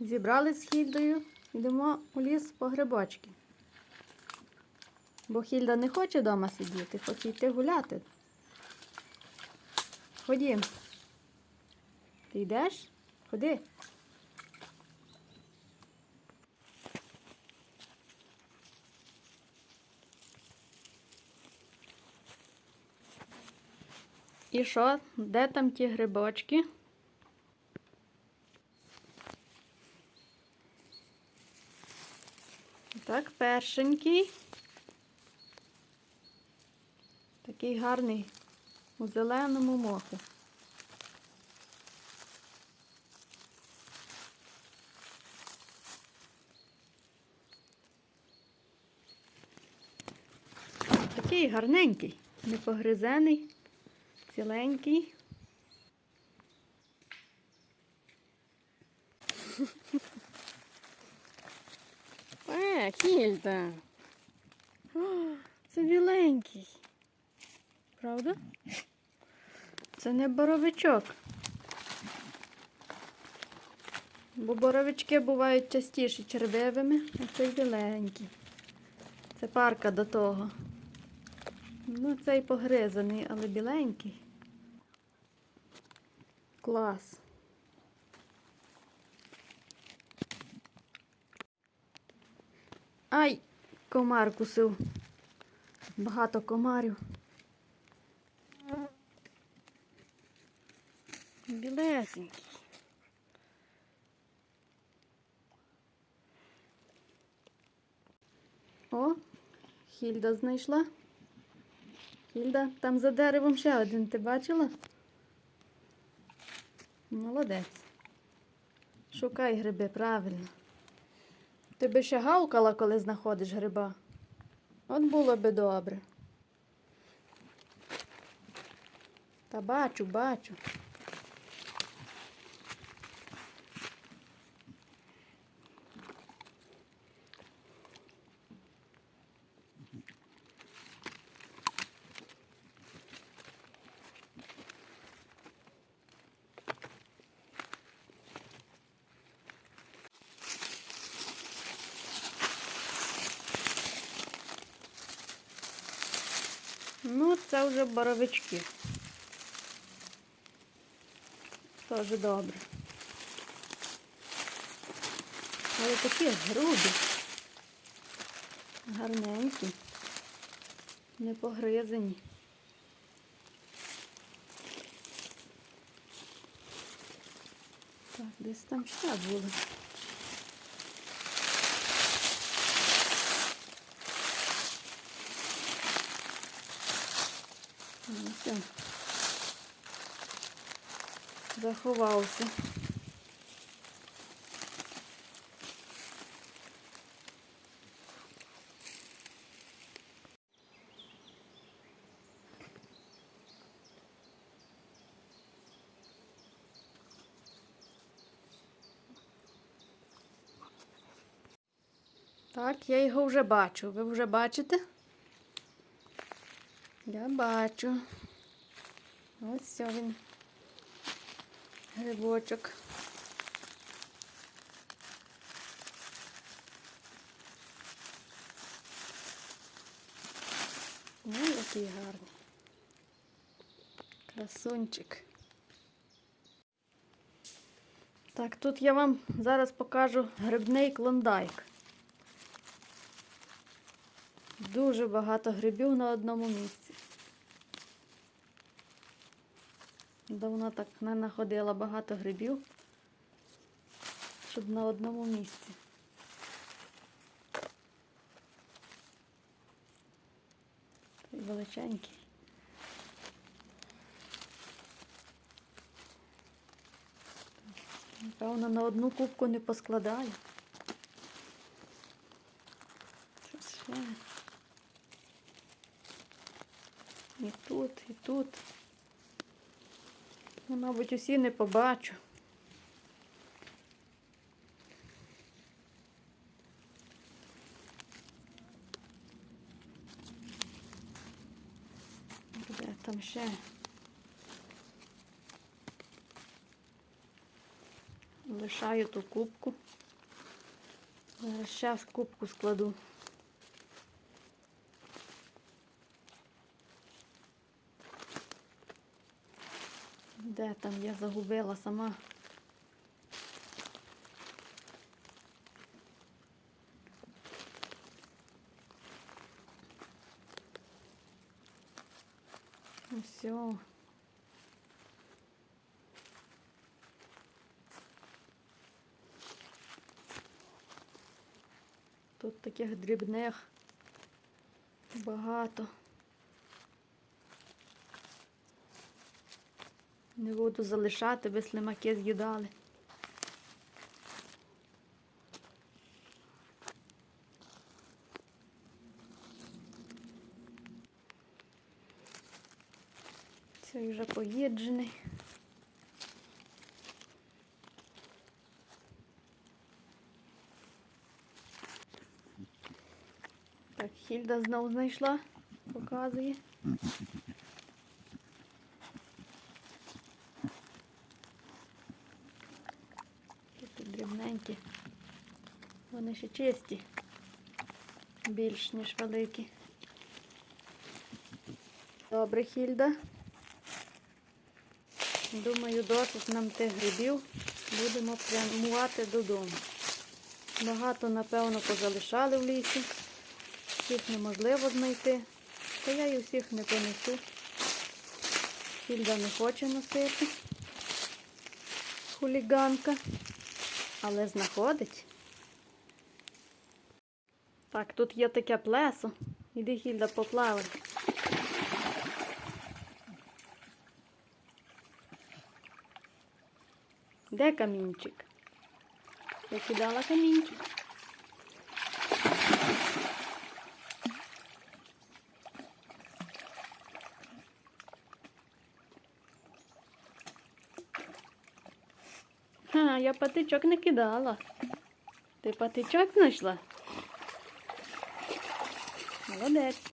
Зібрали з Хільдою, йдемо у ліс по грибочки. Бо Хільда не хоче вдома сидіти, хоче йти гуляти. Ходім. Ти йдеш? Ходи. І що? Де там ті грибочки? Так, першенький. Такий гарний у зеленому моху. Такий гарненький, непогризений, ціленький. Е, Кільда. О, Це біленький. Правда? Це не боровичок. Бо боровички бувають частіше червивими, а цей біленький. Це парка до того. Ну, цей погризаний, але біленький. Клас. Ай, комар кусив. Багато комарів. Білесенький. О, Хільда знайшла. Хільда, там за деревом ще один, ти бачила? Молодець. Шукай гриби, правильно. Ти би ще гавкала, коли знаходиш гриба. От було би добре. Та бачу, бачу. Ну, це вже боровички. Теж добре. Але такі грубі, гарненькі, не погризані. Так, десь там ще були. Ну, все. Заховався. Так, я його вже бачу. Ви вже бачите? Я бачу. Ось він. Грибочок. Ну, який гарний. Красунчик. Так, тут я вам зараз покажу грибний клондайк. Дуже багато грибів на одному місці. Давно так не знаходила багато грибів, щоб на одному місці. Такий величенький. Напевно, на одну кубку не поскладаю. Щось ще. І тут, і тут. Ну, мабуть, усі не побачу. Де там ще? Лишаю ту кубку. Зараз ще кубку складу. Де там я загубила сама? Ну все. Тут таких дрібних багато. Не буду залишати, би слимаки з'їдали. Цей вже поїджений. Так, Хільда знову знайшла, показує. Тут дрібненькі. Вони ще чисті. Більш ніж великі. Добре, Хільда. Думаю, досить нам тих грибів. Будемо прямувати додому. Багато, напевно, позалишали в лісі. Всіх неможливо знайти. Та я і всіх не понесу. Хільда не хоче носити. Хуліганка. Але знаходить. Так, тут є таке плесо. Іди, Гільда поплавай. Де камінчик? Я кидала камінчик. Ха, я патичок не кидала. Ти патичок знайшла? Молодець.